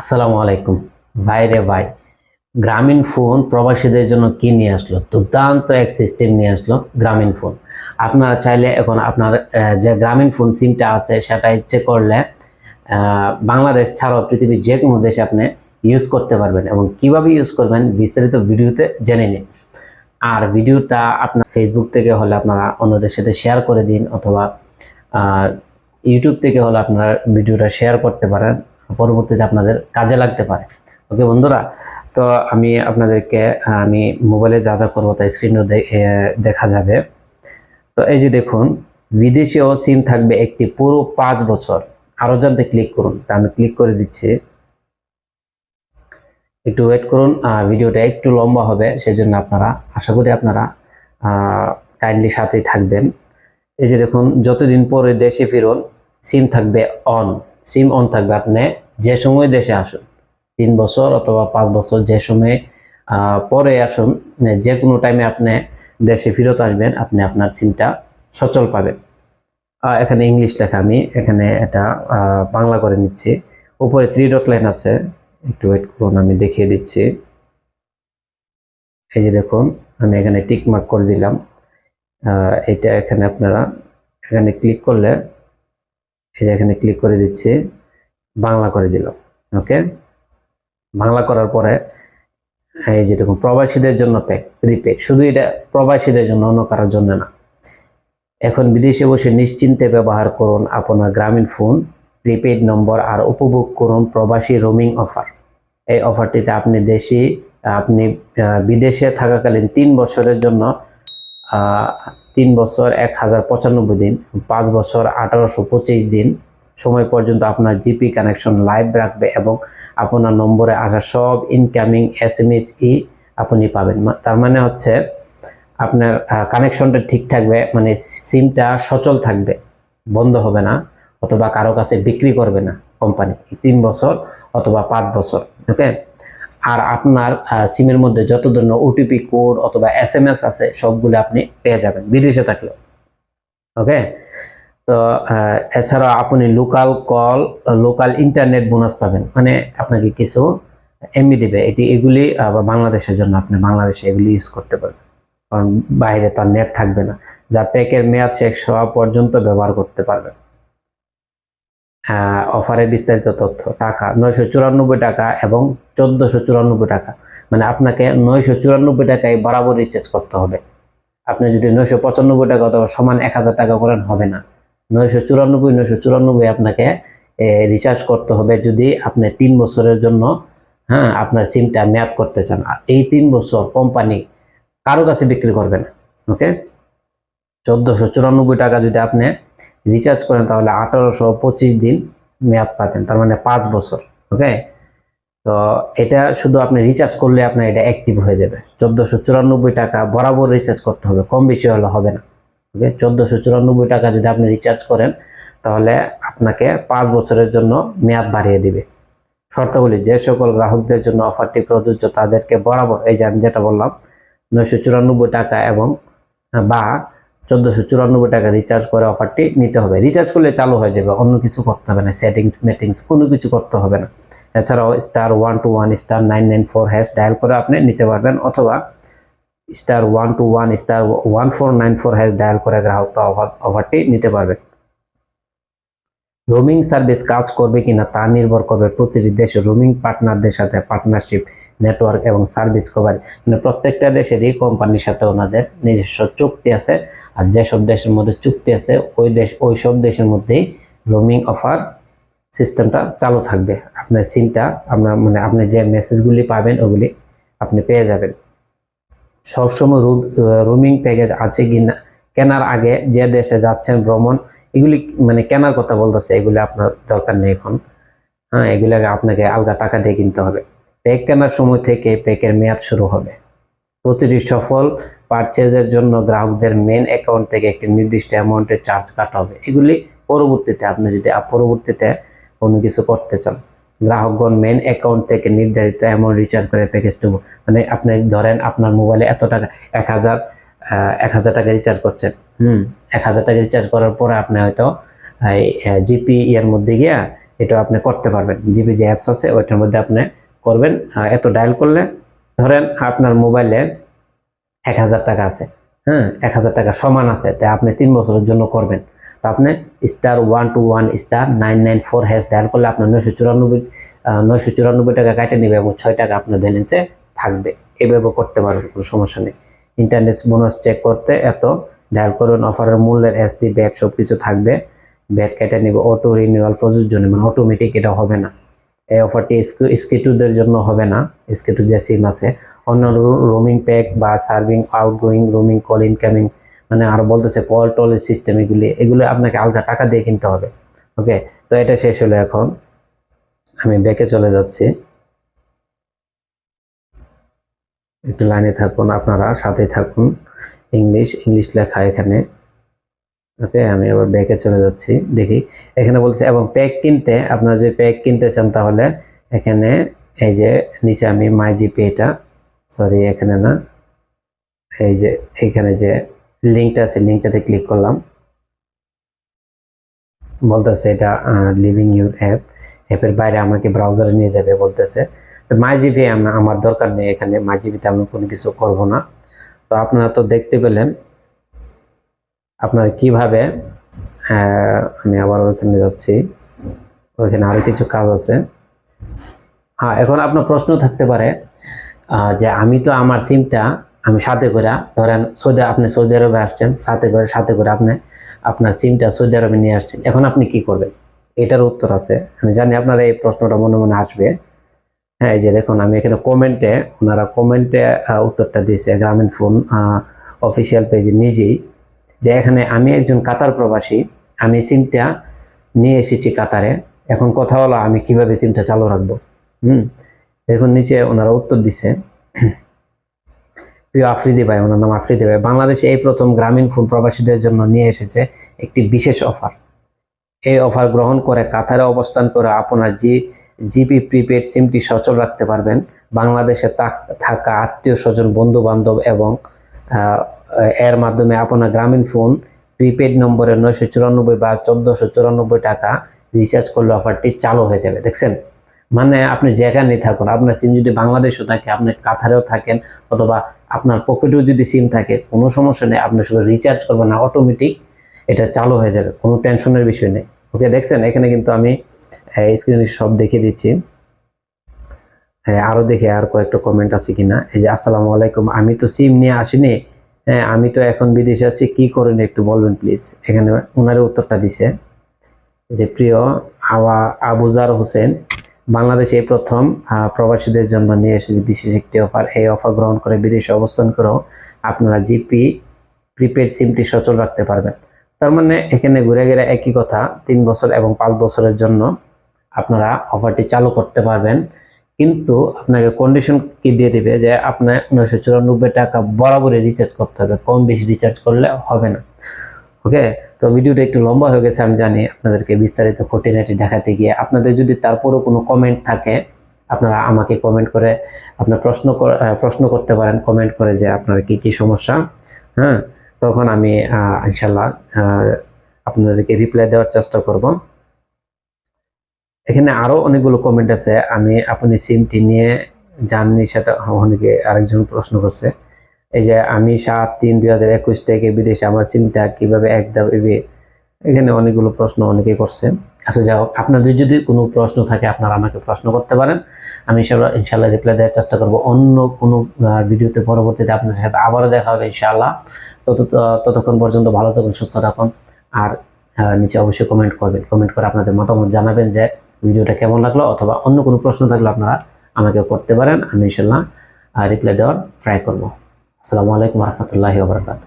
আসসালামু আলাইকুম। ভাই রে ভাই, গ্রামীণ ফোন প্রবাসীদের জন্য কি নিয়ে আসলো? দুর্দান্ত এক সিস্টেম নিয়ে আসলো গ্রামীণ ফোন। আপনারা চাইলে এখন আপনার যে গ্রামীণ ফোন সিমটা আছে, সেটা ইচ্ছে করলে বাংলাদেশ ছাড়াও পৃথিবীর যে কোনো দেশে আপনি ইউজ করতে পারবেন এবং কীভাবে ইউজ করবেন বিস্তারিত ভিডিওতে জেনে নিন। আর ভিডিওটা আপনার ফেসবুক থেকে হলে আপনারা অন্যদের সাথে শেয়ার করে দিন অথবা ইউটিউব থেকে হলে আপনারা ভিডিওটা শেয়ার করতে পারেন। পরবর্তীতে আপনাদের কাজে লাগতে পারে। ওকে বন্ধুরা, তো আমি আপনাদেরকে, আমি মোবাইলে যা যা করব তা স্ক্রিনেও দেখা যাবে। তো এই যে দেখুন, বিদেশিও সিম থাকবে একটি পুরো পাঁচ বছর। আরও জানতে ক্লিক করুন। তা আমি ক্লিক করে দিচ্ছি। একটু ওয়েট করুন ভিডিওটা একটু লম্বা হবে সেই জন্য আপনারা, আশা করি আপনারা কাইন্ডলি সাথেই থাকবেন। এই যে দেখুন, যতদিন পরে দেশে ফিরুন সিম থাকবে অন সিম অন থাকবে। আপনি যে সময় দেশে আসুন, তিন বছর অথবা পাঁচ বছর যে সময়ে পরে আসুন যে কোনো টাইমে আপনি দেশে ফেরত আসবেন, আপনি আপনার সিমটা সচল পাবেন। এখানে ইংলিশ লেখা আমি, এখানে এটা বাংলা করে নিচ্ছি। উপরে থ্রি ডট লাইন আছে, একটু ওয়েট করুন, আমি দেখিয়ে দিচ্ছি। এই যে দেখুন, আমি এখানে টিক মার্ক করে দিলাম। এটা এখানে আপনারা, এখানে ক্লিক করলে এই যে এখানে ক্লিক করে দিচ্ছি, বাংলা করে দিল ওকে বাংলা করার পরে এই যে দেখুন, প্রবাসীদের জন্য প্যাক প্রিপেড শুধু এটা প্রবাসীদের জন্য, অন্য কারোর জন্য না। এখন বিদেশে বসে নিশ্চিন্তে ব্যবহার করুন আপনার গ্রামীণ ফোন প্রিপেড নম্বর আর উপভোগ করুন প্রবাসী রোমিং অফার এই অফারটিতে আপনি দেশি, আপনি বিদেশে থাকাকালীন তিন বছরের জন্য তিন বছর, এক হাজার পঁচানব্বই দিন, পাঁচ বছর, আঠারোশো পঁচিশ দিন। সময় পর্যন্ত আপনার জিপি কানেকশন লাইভ রাখবে এবং আপনার নম্বরে আসা সব ইনকামিং এস এম এস ই আপনি পাবেন। তার মানে হচ্ছে আপনার কানেকশনটা ঠিক থাকবে মানে সিমটা সচল থাকবে, বন্ধ হবে না, অথবা কারও কাছে বিক্রি করবে না কোম্পানি, তিন বছর অথবা পাঁচ বছর ওকে আর আপনার সিমের মধ্যে যত ধরনের ওটিপি কোড অথবা এস এম এস আছে, সবগুলো আপনি পেয়ে যাবেন বিদেশে থাকলেও। ওকে তো এছাড়া আপনি local call local internet bonus পাবেন। মানে আপনাকে কিছু এমবি দেবে। এটি, এগুলি বাংলাদেশের জন্য আপনি বাংলাদেশে এগুলি ইউজ করতে পারবেন। কারণ বাইরে তার নেট থাকবে না। যা প্যাকের মেয়াদ শেষ হওয়া পর্যন্ত ব্যবহার করতে পারবেন। অফারের বিস্তারিত তথ্য, টাকা, নয়শো চুরানব্বই টাকা এবং চোদ্দোশো চুরানব্বই টাকা। মানে আপনাকে নয়শো চুরানব্বই টাকায় বরাবর রিচার্জ করতে হবে। আপনি যদি নয়শো পঁচানব্বই টাকা অথবা সমান এক হাজার টাকা করেন, হবে না। নয়শো চুরানব্বই নয়শো চুরানব্বই আপনাকে রিচার্জ করতে হবে যদি আপনি তিন বছরের জন্য হ্যাঁ আপনার সিমটা মেয়াদ করতে চান। এই তিন বছর কোম্পানি কারও কাছে বিক্রি করবে না ওকে চোদ্দোশো চুরানব্বই টাকা যদি আপনি রিচার্জ করেন, তাহলে আঠারোশো পঁচিশ দিন মেয়াদ পাবেন, তার মানে পাঁচ বছর ওকে তো এটা শুধু আপনি রিচার্জ করলে আপনার এটা অ্যাক্টিভ হয়ে যাবে। চোদ্দোশো চুরানব্বই টাকা বরাবর রিচার্জ করতে হবে, কম বেশি হলে হবে না ওকে চোদ্দোশো চুরানব্বই টাকা যদি আপনি রিচার্জ করেন, তাহলে আপনাকে পাঁচ বছরের জন্য মেয়াদ বাড়িয়ে দিবে। শর্তাবলী, যে সকল গ্রাহকদের জন্য অফারটি প্রযোজ্য, তাদেরকে বরাবর, এই যে আমি যেটা বললাম, নয়শো চুরানব্বই টাকা এবং বা চোদ্দোশো চুরানব্বই টাকা রিচার্জ করে অফারটি নিতে হবে। রিচার্জ করলে চালু হয়ে যাবে, অন্য কিছু করতে হবে না। সেটিংস মেটিংস কোনো কিছু করতে হবে না। এছাড়াও star one two one star nine nine four hash dial করে আপনি নিতে পারবেন অথবা star one two one star one four nine four hash dial করে গ্রাহকরা অফার অফারটি নিতে পারবেন। রোমিং সার্ভিস কাজ করবে কিনা তা নির্ভর করবে প্রতিটি দেশে রোমিং পার্টনারদের সাথে পার্টনারশিপ নেটওয়ার্ক এবং সার্ভিস কভার মানে প্রত্যেকটা দেশেরই কোম্পানির সাথে ওনাদের নিজস্ব চুক্তি আছে। আর যেসব দেশের মধ্যে চুক্তি আছে, ওই দেশ ওই সব দেশের মধ্যেই রোমিং অফার সিস্টেমটা চালু থাকবে। আপনার সিমটা আপনার মানে আপনি যে মেসেজগুলি পাবেন, ওগুলি আপনি পেয়ে যাবেন। সবসময় রুমিং প্যাকেজ আছে কি না কেনার আগে যে দেশে যাচ্ছেন ভ্রমণ, এগুলি মানে কেনার কথা বলতেছে, এগুলি আপনার দরকার নেই এখন। হ্যাঁ এগুলি আগে আপনাকে আলগা টাকা দিয়ে কিনতে হবে। প্যাক কেনার সময় থেকে প্যাকের মেয়াদ শুরু হবে। প্রতিটি সফল পারচেজের জন্য গ্রাহকদের মেন অ্যাকাউন্ট থেকে একটি নির্দিষ্ট অ্যামাউন্টের চার্জ কাটা হবে। এগুলি পরবর্তীতে আপনি যদি পরবর্তীতে কোনো কিছু করতে চান, গ্রাহকগণ মেন অ্যাকাউন্ট থেকে নির্ধারিত অ্যামাউন্ট রিচার্জ করে প্যাকেজটুকু মানে আপনি ধরেন আপনার মোবাইলে এত টাকা, এক হাজার এক হাজার টাকা রিচার্জ করছেন। হুম, এক হাজার টাকা রিচার্জ করার পরে আপনি হয়তো জিপি এর মধ্যে গিয়া এটা আপনি করতে পারবেন। জিপি যে অ্যাপস আছে, ওইটার মধ্যে আপনি করবেন এত ডায়াল করলে ধরেন আপনার মোবাইলে এক হাজার টাকা আছে হ্যাঁ এক হাজার টাকা সমান আছে তাই আপনি তিন বছরের জন্য করবেন। তো আপনি star one two one star nine nine four hash dial করলে আপনার নয়শো চুরানব্বই নয়শো চুরানব্বই টাকা কাটে নেবে এবং ছয় টাকা আপনার ব্যালেন্সে থাকবে। এভাবে করতে পারবেন, কোনো সমস্যা নেই। ইন্টারনেট বোনাস চেক করতে এত ডায়াল করুন অফারের মূল্যের এসডি ব্যাট সব কিছু থাকবে। ব্যাট কেটে নেবে অটো রিনিউয়াল প্রযোজ্য মানে অটোমেটিক এটা হবে না। এই অফারটি স্কেটুদের জন্য হবে না। স্কেটু যে সিম আছে। অন্য রোমিং প্যাক বা serving outgoing roaming call incoming মানে আর বলতেছে কল টল সিস্টেম এগুলি, এগুলো আপনাকে আলগা টাকা দিয়ে কিনতে হবে। ওকে তো এটা শেষ হলো এখন। আমি ব্যাকে চলে যাচ্ছি। একটু লাইনে থাকুন আপনারা সাথে থাকুন। ইংলিশ ইংলিশ লেখা এখানে। ওকে, আমি আবার ব্যাকে চলে যাচ্ছি, দেখি। এখানে বলছে, এবং প্যাক কিনতে, আপনারা যে প্যাক কিনতে চান তাহলে এখানে এই যে নিচে আমি মাই জিপি এটা সরি এখানে না, এই যে এইখানে যে লিঙ্কটা আছে, লিঙ্কটাতে ক্লিক করলাম। বলতেছে এটা লিভিং ইউর অ্যাপ অ্যাপের বাইরে আমাকে ব্রাউজারে নিয়ে যাবে বলতেছে। তো মাই জিপি আমার দরকার নেই এখানে মাই জিপিতে আমি কোনো কিছু করব না। তো আপনারা তো দেখতে পেলেন আপনারা কীভাবে আমি আবার ওইখানে যাচ্ছি। ওইখানে আরও কিছু কাজ আছে। হ্যাঁ এখন আপনার প্রশ্ন থাকতে পারে যে আমি তো আমার সিমটা আমি সাথে করে, ধরেন সৌদি আপনি সৌদি আরবে আসছেন, সাথে করে সাথে করে আপনি আপনার সিমটা সৌদি আরবে নিয়ে আসছেন। এখন আপনি কি করবেন? এটার উত্তর আছে। আমি জানি আপনার এই প্রশ্নটা মনে মনে আসবে। হ্যাঁ এই যে দেখুন, আমি এখানে কমেন্টে ওনারা কমেন্টে উত্তরটা দিয়েছে, গ্রামীণ ফোন অফিসিয়াল পেজে নিজেই। যে এখানে আমি একজন কাতার প্রবাসী, আমি সিমটা নিয়ে এসেছি কাতারে। এখন কথা হলো আমি কীভাবে সিমটা চালু রাখব। হুম? দেখুন, নিচে ওনারা উত্তর দিচ্ছে প্রিয় আফ্রিদি ভাই, ওনার নাম আফ্রিদি ভাই। বাংলাদেশে এই প্রথম গ্রামীণ ফোন প্রবাসীদের জন্য নিয়ে এসেছে একটি বিশেষ অফার। এই অফার গ্রহণ করে কাতারে অবস্থান করে আপনার জি, জিপি প্রিপেড সিমটি সচল রাখতে পারবেন। বাংলাদেশে থাকা আত্মীয় স্বজন বন্ধু বান্ধব এবং এর মাধ্যমে আপনার গ্রামীণ ফোন প্রিপেড নম্বরে নয়শো চুরানব্বই বা চোদ্দোশো চুরানব্বই টাকা রিচার্জ করলে অফারটি চালু হয়ে যাবে, দেখছেন? মানে আপনি যেখানেই থাকুন, আপনার সিম যদি বাংলাদেশেও থাকে, আপনি কাতারেও থাকেন অথবা আপনার পকেটেও যদি সিম থাকে, কোনো সমস্যা নেই, আপনি শুধু রিচার্জ করবেন না অটোমেটিক এটা চালু হয়ে যাবে, কোনো টেনশনের বিষয় নেই। ওকে দেখছেন? এখানে কিন্তু আমি স্ক্রিনে সব দেখিয়ে দিচ্ছি। হ্যাঁ আরও দেখি আর কয়েকটা কমেন্ট আছে কিনা। এই যে, আসসালামু আলাইকুম, আমি তো সিম নিয়ে আসিনি। হ্যাঁ আমি তো এখন বিদেশে আছি, কি করেন একটু বলবেন প্লিজ এখানে ওনারে উত্তরটা দিছে যে, প্রিয়, আওয়া আবুজার হোসেন, বাংলাদেশে এই প্রথম প্রবাসীদের জন্য নিয়ে এসেছে বিশেষ একটি অফার এই অফার গ্রহণ করে বিদেশে অবস্থান করেও আপনারা জিপি প্রিপেড সিমটি সচল রাখতে পারবেন। তার মানে এখানে ঘুরে ঘুরে একই কথা, তিন বছর এবং পাঁচ বছরের জন্য আপনারা অফারটি চালু করতে পারবেন। কিন্তু আপনাকে কন্ডিশন কি দিয়ে দেবে যে আপনার উনিশশো চুরানব্বই টাকা বরাবরই রিচার্জ করতে হবে, কম বেশি রিচার্জ করলে হবে না। ওকে তো ভিডিওটা একটু লম্বা হয়ে গেছে, আমি জানি আপনাদেরকে বিস্তারিত খুঁটিনাটি দেখাতে গিয়ে। আপনাদের যদি তারপরও কোনো কমেন্ট থাকে, আপনারা আমাকে কমেন্ট করে আপনার প্রশ্ন প্রশ্ন করতে পারেন কমেন্ট করে যে আপনার কি কি সমস্যা। হ্যাঁ? তখন আমি ইনশাল্লাহ আপনাদেরকে রিপ্লাই দেওয়ার চেষ্টা করব। এখানে আরও অনেকগুলো কমেন্ট আছে। আমি আপনি সিমটি নিয়ে জাননি সেটা অনেকে আরেকজন প্রশ্ন করছে। এই যে আমি সাত তিন দুই হাজার একুশ থেকে বিদেশে আমার সিমটা কীভাবে এক দাবে এখানে অনেকগুলো প্রশ্ন অনেকেই করছে। আচ্ছা যাই হোক, আপনাদের যদি কোনো প্রশ্ন থাকে, আপনারা আমাকে প্রশ্ন করতে পারেন। আমি ইনশাল্লাহ ইনশাল্লাহ রিপ্লাই দেওয়ার চেষ্টা করব। অন্য কোনো ভিডিওতে পরবর্তীতে আপনাদের সাথে আবারও দেখা হবে ইনশাআল্লাহ। তত, ততক্ষণ পর্যন্ত ভালো থাকুন, সুস্থ থাকুন। আর নিচে অবশ্যই কমেন্ট করবেন। কমেন্ট করে আপনাদের মতামত জানাবেন যে ভিডিওটা কেমন লাগল অথবা অন্য কোনো প্রশ্ন থাকলে আপনারা আমাকে করতে পারেন, আমি ইনশাল্লাহ রিপ্লাই দেওয়ার ট্রাই করব। আসসালামু আলাইকুম রহমতুল্লাহি ওবরাকাত